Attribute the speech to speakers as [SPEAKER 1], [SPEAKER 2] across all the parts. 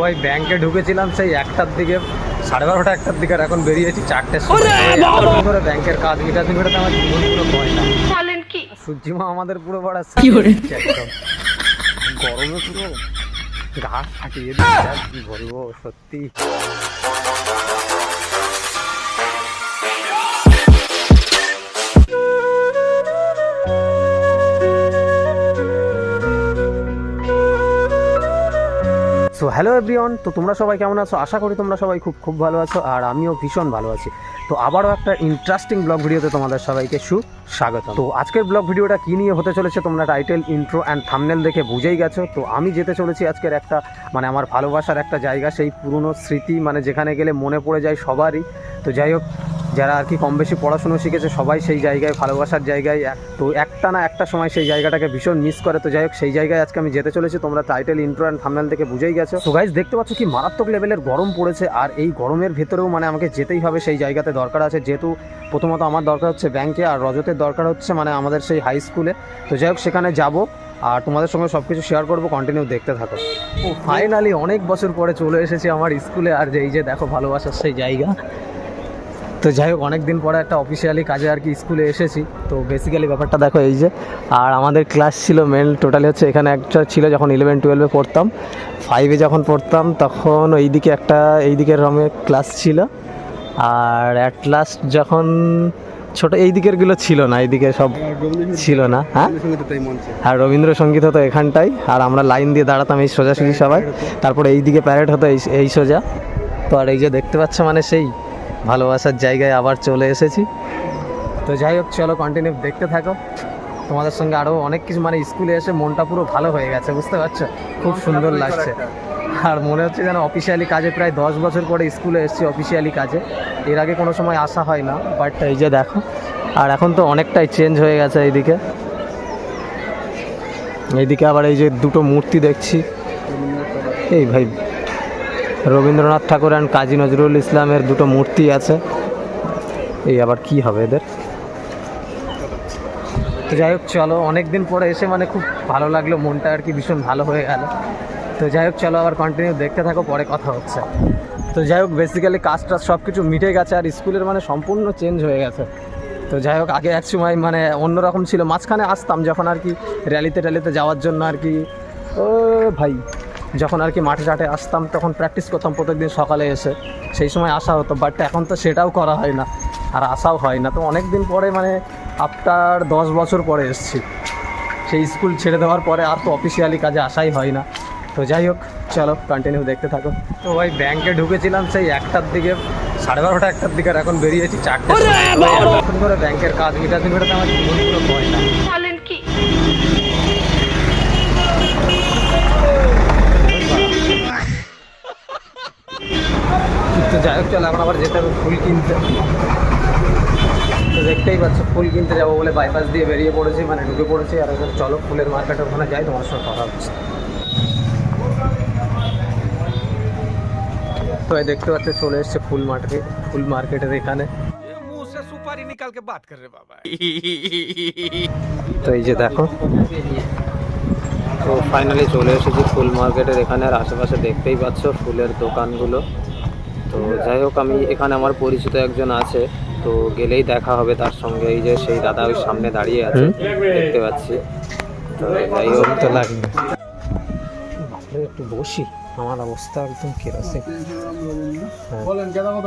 [SPEAKER 1] ভাই ব্যাংকে ঢুকেছিলাম সেই একটার দিকে সাড়ে বারোটা একটার দিকে আর এখন বেরিয়েছি চারটের সময়। করে ব্যাংকের কাজ মিটাতে মিটাতে আমার জীবন পুরো পয়সা
[SPEAKER 2] বলেন কি?
[SPEAKER 1] আমাদের পুরো
[SPEAKER 2] পড়া?
[SPEAKER 1] গরমে পুরো গা ফাটিয়ে দিচ্ছে কি বলব সত্যি। সো হ্যালো এভরিওয়ান তো তোমরা সবাই কেমন আছো? আশা করি তোমরা সবাই খুব খুব ভালো আছো, আর আমিও ভীষণ ভালো আছি। তো আবারও একটা ইন্টারেস্টিং ব্লগ ভিডিওতে তোমাদের সবাইকে সুস্বাগত তো আজকের ব্লগ ভিডিওটা কী নিয়ে হতে চলেছে তোমরা টাইটেল ইন্ট্রো অ্যান্ড থামনেল দেখে বুঝেই গেছো। তো আমি যেতে চলেছি আজকের একটা মানে আমার ভালোবাসার একটা জায়গা, সেই পুরনো স্মৃতি মানে যেখানে গেলে মনে পড়ে যায় সবারই। তো যাই হোক যারা আর কি কম বেশি পড়াশুনো শিখেছে, সবাই সেই জায়গায়, ভালোবাসার জায়গায় তো একটা না একটা সময় সেই জায়গাটাকে ভীষণ মিস করে। তো যাই হোক, সেই জায়গায় আজকে আমি যেতে চলেছি, তোমরা টাইটেল ইন্ট্রো অ্যান্ড থামনেল থেকে বুঝেই গেছো। তো গাইজ দেখতে পাচ্ছ কি মারাত্মক লেভেলের গরম পড়েছে, আর এই গরমের ভেতরেও মানে আমাকে যেতেই হবে, সেই জায়গাতে দরকার আছে। যেহেতু প্রথমত আমার দরকার হচ্ছে ব্যাংকে আর রজতের দরকার হচ্ছে মানে আমাদের সেই হাই স্কুলে তো যাই হোক, সেখানে যাব, আর তোমাদের সঙ্গে সব কিছু শেয়ার করব কন্টিনিউ দেখতে থাকো। ফাইনালি অনেক বছর পরে চলে এসেছি আমার স্কুলে আর যে এই যে দেখো ভালোবাসার সেই জায়গা। তো যাই হোক অনেক দিন পরে একটা অফিসিয়ালি কাজে আর কি স্কুলে এসেছি। তো বেসিক্যালি ব্যাপারটা দেখো এই যে আর আমাদের ক্লাস ছিল মেন টোটালি হচ্ছে এখানে একটা ছিল যখন ইলেভেন টুয়েলভে পড়তাম। ফাইভে যখন পড়তাম তখন এইদিকে একটা এই দিকের রমের ক্লাস ছিল। আর অ্যাট লাস্ট যখন ছোট এই দিকেরগুলো ছিল না এইদিকে সব ছিল না হ্যাঁ? আর রবীন্দ্রসঙ্গীত হতো এখানটাই। আর আমরা লাইন দিয়ে দাঁড়াতাম এই সোজাসুজি সবাই। তারপরে এই দিকে প্যারেড হতো এই এই সোজা। তো আর এই যে দেখতে পাচ্ছ মানে সেই ভালোবাসার জায়গায় আবার চলে এসেছি। তো যাই হোক চলো কন্টিনিউ দেখতে থাকো। তোমাদের সঙ্গে আরও অনেক কিছু মানে স্কুলে এসে মনটা পুরো ভালো হয়ে গেছে বুঝতে পারছ? খুব সুন্দর লাগছে। আর মনে হচ্ছে যেন অফিসিয়ালি কাজে প্রায় দশ বছর পরে স্কুলে এসেছি অফিসিয়ালি কাজে। এর আগে কোনো সময় আসা হয় না বাট এই যে দেখো আর এখন তো অনেকটাই চেঞ্জ হয়ে গেছে এইদিকে। এইদিকে আবার এই যে দুটো মূর্তি দেখছি। এই ভাই রবীন্দ্রনাথ ঠাকুর অ্যান্ড কাজী নজরুল ইসলামের দুটো মূর্তি আছে। এই আবার কি হবে এদের? তো যাই হোক, চলো অনেক দিন পরে এসে মানে খুব ভালো লাগল, মনটা আর কি ভীষণ ভালো হয়ে গেল। তো যাই হোক, চলো আবার কন্টিনিউ দেখতে থাকো, পরে কথা হচ্ছে। তো যাই হোক বেসিক্যালি কাজ টাজ সব কিছু মিটে গেছে আর স্কুলের মানে সম্পূর্ণ চেঞ্জ হয়ে গেছে। তো যাই হোক, আগে এক সময় মানে অন্যরকম ছিল, মাঝখানে আসতাম যখন আর কি র্যালিতে ট্যালিতে যাওয়ার জন্য আর কি। ও ভাই যখন আর কি মাঠে টাটে আসতাম তখন প্র্যাকটিস করতাম প্রত্যেকদিন সকালে এসে। সেই সময় আসা হতো বাট এখন তো সেটাও করা হয় না আর আসাও হয় না। তো অনেক দিন পরে মানে আফটার দশ বছর পরে এসেছি। সেই স্কুল ছেড়ে দেওয়ার পরে আর তো অফিসিয়ালি কাজে আসাই হয় না। তো যাই হোক চলো কন্টিনিউ দেখতে থাকো। তো ভাই ব্যাংকে ঢুকেছিলাম সেই একটার দিকে সাড়ে বারোটা একটার দিকে আর এখন বেরিয়েছি চারটে এখন করে ব্যাংকের কাজ মিটাতে মিটাতে আমার জীবন
[SPEAKER 2] বলেন কি?
[SPEAKER 1] তো যাই হোক চল এখন আবার যেতে হবে ফুল কিনতে। তো দেখতেই পাচ্ছ ফুল কিনতে যাব বলে বাইপাস দিয়ে বেরিয়ে পড়েছি মানে ঢুকে পড়েছি। আর এখন চলো ফুলের মার্কেটে ওখানে যাই তোমার সঙ্গে কথা হচ্ছে। তো দেখতে পাচ্ছ চলে এসছে ফুল মার্কেট ফুল মার্কেটের এখানে। তো এই যে দেখো তো ফাইনালি চলে এসেছি ফুল মার্কেটের এখানে। আর আশেপাশে দেখতেই পাচ্ছ ফুলের দোকানগুলো। তো যাই হোক আমি এখানে আমার পরিচিত একজন আছে তো গেলেই দেখা হবে তার সঙ্গে। এই যে সেই দাদা ওই সামনে দাঁড়িয়ে আছে দেখতে পাচ্ছি। তো যাই হোক। তো লাগবে একটু বসি। আমার অবস্থা একদম কেরাসিন।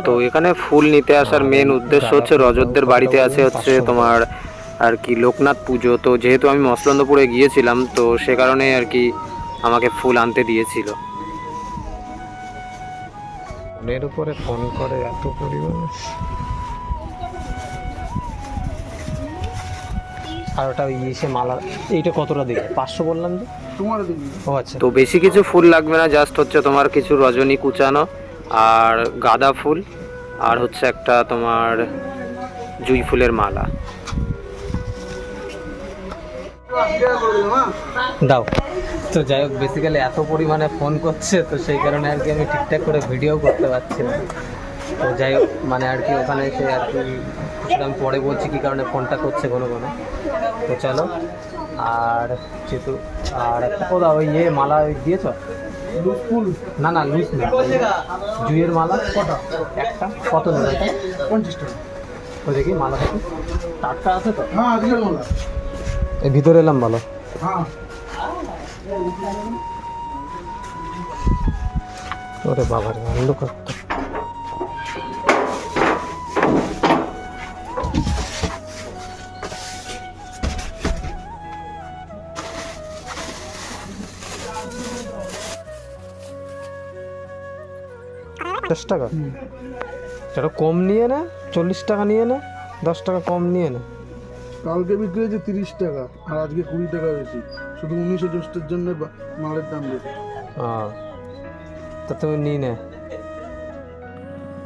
[SPEAKER 1] তো এখানে ফুল নিতে আসার মেন উদ্দেশ্য হচ্ছে রজতদের বাড়িতে আছে হচ্ছে তোমার আর কি লোকনাথ পুজো। তো যেহেতু আমি মসলন্দপুরে গিয়েছিলাম তো সে কারণে আর কি আমাকে ফুল আনতে দিয়েছিল। ফোনের উপরে ফোন করে এত পরিমাণে। আর ওটা ওই এসে মালা এইটা কতটা দিকে পাঁচশো বললাম যে? ও আচ্ছা।
[SPEAKER 3] তো বেশি কিছু ফুল লাগবে না জাস্ট হচ্ছে তোমার কিছু রজনী কুচানো আর গাঁদা ফুল আর হচ্ছে একটা তোমার জুই ফুলের মালা।
[SPEAKER 1] দাও। তো যাই হোক বেসিক্যালি এত পরিমাণে ফোন করছে তো সেই কারণে আর কি আমি ঠিকঠাক করে ভিডিও করতে পারছি না। তো যাই হোক মানে আর কি ওখানে এসে আর কি আমি পরে বলছি কী কারণে ফোনটা করছে কোনো কোনো। তো চলো আর যেহেতু আর একটা কোথা ওই ইয়ে মালা ওই দিয়েছ? না না লুজ না জুইয়ের মালা। কটা একটা? কত নেবে?
[SPEAKER 2] পঞ্চাশ টাকা।
[SPEAKER 1] ওই দেখি মালা টাটকা আছে তো?
[SPEAKER 2] হ্যাঁ
[SPEAKER 1] এই ভিতরে এলাম ভালো। ওরে বাবার করতো দশ টাকা? সেটা কম নিয়ে নে চল্লিশ টাকা নিয়ে নে দশ টাকা কম নিয়ে নে।
[SPEAKER 2] কালকে বিক্রি হয়েছে তিরিশ টাকা আর আজকে কুড়ি টাকা বেশি। শুধু উনিশশো জ্যৈষ্ঠের জন্য মালের দাম বেশি।
[SPEAKER 1] হ্যাঁ তা তুমি নিয়ে নে।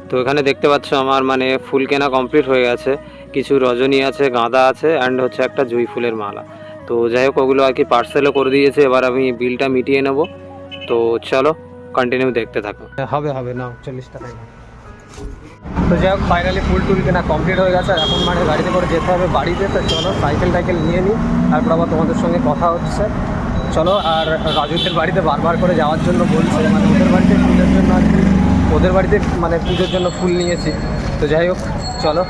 [SPEAKER 3] তো এখানে দেখতে পাচ্ছ আমার মানে ফুল কেনা কমপ্লিট হয়ে গেছে। কিছু রজনী আছে গাঁদা আছে অ্যান্ড হচ্ছে একটা জুঁই ফুলের মালা। তো যাই হোক ওগুলো আর কি পার্সেলও করে দিয়েছে এবার আমি বিলটা মিটিয়ে নেব। তো চলো কন্টিনিউ দেখতে থাকো।
[SPEAKER 1] হবে হবে না চল্লিশ টাকায় না তো যাই হোক ফাইনালি ফুল টুল কেনা কমপ্লিট হয়ে গেছে। আর এখন মানে গাড়িতে করে যেতে হবে বাড়িতে তো চলো সাইকেল টাইকেল নিয়ে নিই। তারপর আবার তোমাদের সঙ্গে কথা হচ্ছে। চলো আর রাজুদের বাড়িতে বারবার করে যাওয়ার জন্য বলছে মানে ওদের বাড়িতে ফুলের জন্য আর কি ওদের বাড়িতে মানে পুজোর জন্য ফুল নিয়েছি। তো যাই হোক চলো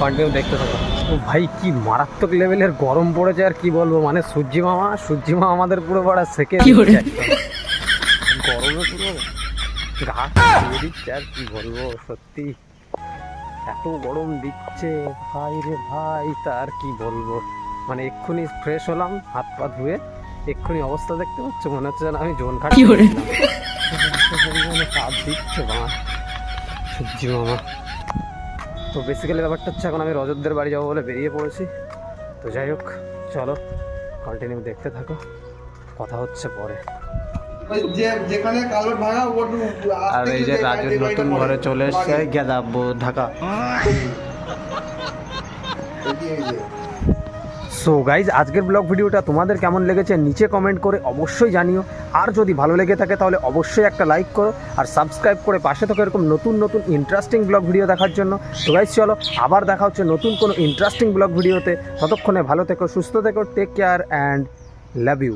[SPEAKER 1] কন্টিনিউ দেখতে থাকো। ও ভাই কি মারাত্মক লেভেলের গরম পড়েছে আর কি বলব? মানে সূর্যি মামা সূর্যি মামা আমাদের পুরো পাড়া সেকে। গরমে পুরো গা দিচ্ছে আর কি বলব সত্যি। এত গরম দিচ্ছে ভাই রে ভাই তার কি বলব? মানে এক্ষুনি ফ্রেশ হলাম হাত পা ধুয়ে এক্ষুনি অবস্থা দেখতে পাচ্ছ? মনে হচ্ছে যেন আমি জোন খাটি কাপ দিচ্ছে মামা সবজি মামা। তো বেসিক্যালি ব্যাপারটা হচ্ছে এখন আমি রজতদের বাড়ি যাব বলে বেরিয়ে পড়েছি। তো যাই হোক চলো কন্টিনিউ দেখতে থাকো। কথা হচ্ছে পরে। আর এই যে রাজুর নতুন ঘরে চলে এসছে গেদা ঢাকা। সো গাইজ আজকের ব্লগ ভিডিওটা তোমাদের কেমন লেগেছে নিচে কমেন্ট করে অবশ্যই জানিও। আর যদি ভালো লেগে থাকে তাহলে অবশ্যই একটা লাইক করো আর সাবস্ক্রাইব করে পাশে থাকো এরকম নতুন নতুন ইন্টারেস্টিং ব্লগ ভিডিও দেখার জন্য। তো গাইজ চলো আবার দেখা হচ্ছে নতুন কোনো ইন্টারেস্টিং ব্লগ ভিডিওতে ততক্ষণে ভালো থেকো সুস্থ থেকো take care and love you